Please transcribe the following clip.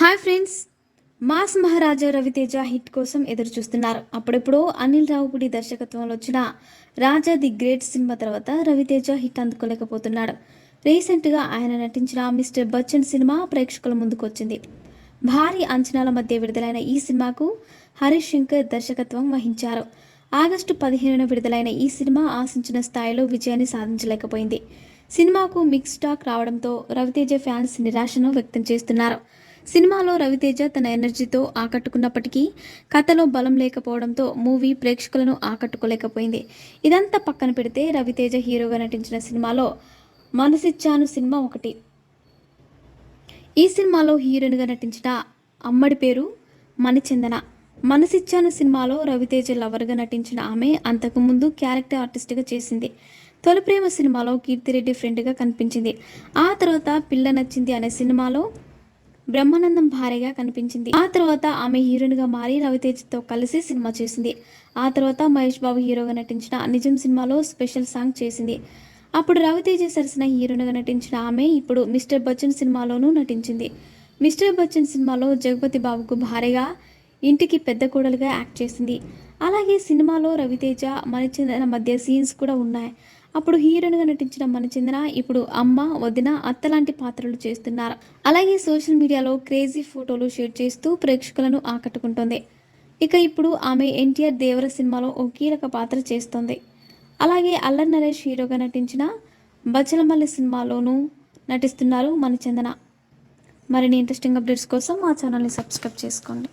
Hi friends. Mass Maharaja Raviteja hit కోసం ఎదురు చూస్తున్నారు అప్పుడెప్పుడు అనిల్ రావుపూడి దర్శకత్వంలో వచ్చిన రాజా ది గ్రేట్ సినిమా తర్వాత రవితేజ హిట్ అందుకోలేకపోతున్నాడు. రీసెంట్గా ఆయన నటించిన మిస్టర్ బచ్చన్ సినిమా ప్రేక్షకుల ముందుకు వచ్చింది. భారీ అంచనాల మధ్య విడుదలైన ఈ సినిమాకు హరీష్ శంకర్ దర్శకత్వం వహించారు. ఆగస్టు పదిహేనున విడుదలైన ఈ సినిమా ఆశించిన స్థాయిలో విజయాన్ని సాధించలేకపోయింది. సినిమాకు మిక్స్ టాక్ రావడంతో రవితేజ ఫ్యాన్స్ నిరాశను వ్యక్తం చేస్తున్నారు. సినిమాలో రవితేజ తన ఎనర్జీతో ఆకట్టుకున్నప్పటికీ కథలో బలం లేకపోవడంతో మూవీ ప్రేక్షకులను ఆకట్టుకోలేకపోయింది. ఇదంతా పక్కన పెడితే రవితేజ హీరోగా నటించిన సినిమాలో మనసిచ్చాను సినిమా ఒకటి. ఈ సినిమాలో హీరోయిన్గా నటించిన అమ్మడి పేరు మణిచందన. మనసిచ్చాను సినిమాలో రవితేజ లవర్గా నటించిన ఆమె అంతకుముందు క్యారెక్టర్ ఆర్టిస్ట్గా చేసింది. తొలి ప్రేమ సినిమాలో కీర్తిరెడ్డి ఫ్రెండ్గా కనిపించింది. ఆ తర్వాత పిల్ల నచ్చింది అనే సినిమాలో బ్రహ్మానందం భార్యగా కనిపించింది. ఆ తర్వాత ఆమె హీరోయిన్గా మారి రవితేజతో కలిసి సినిమా చేసింది. ఆ తర్వాత మహేష్ బాబు హీరోగా నటించిన నిజం సినిమాలో స్పెషల్ సాంగ్ చేసింది. అప్పుడు రవితేజ సరసన హీరోయిన్గా నటించిన ఆమె ఇప్పుడు మిస్టర్ బచ్చన్ సినిమాలోనూ నటించింది. మిస్టర్ బచ్చన్ సినిమాలో జగపతి బాబుకు భార్యగా ఇంటికి పెద్ద కోడలుగా యాక్ట్ చేసింది. అలాగే సినిమాలో రవితేజ మణిచందన మధ్య సీన్స్ కూడా ఉన్నాయి. అప్పుడు హీరోయిన్గా నటించిన మన చందన ఇప్పుడు అమ్మ వదిన అత్త లాంటి పాత్రలు చేస్తున్నారు. అలాగే సోషల్ మీడియాలో క్రేజీ ఫోటోలు షేర్ చేస్తూ ప్రేక్షకులను ఆకట్టుకుంటోంది. ఇక ఇప్పుడు ఆమె ఎన్టీఆర్ దేవర సినిమాలో ఓ కీలక పాత్ర చేస్తోంది. అలాగే అల్లర్ నరేష్ హీరోగా నటించిన బచ్చలమల్లి సినిమాలోనూ నటిస్తున్నారు మన చందన. మరిన్ని ఇంట్రెస్టింగ్ అప్డేట్స్ కోసం మా ఛానల్ని సబ్స్క్రైబ్ చేసుకోండి.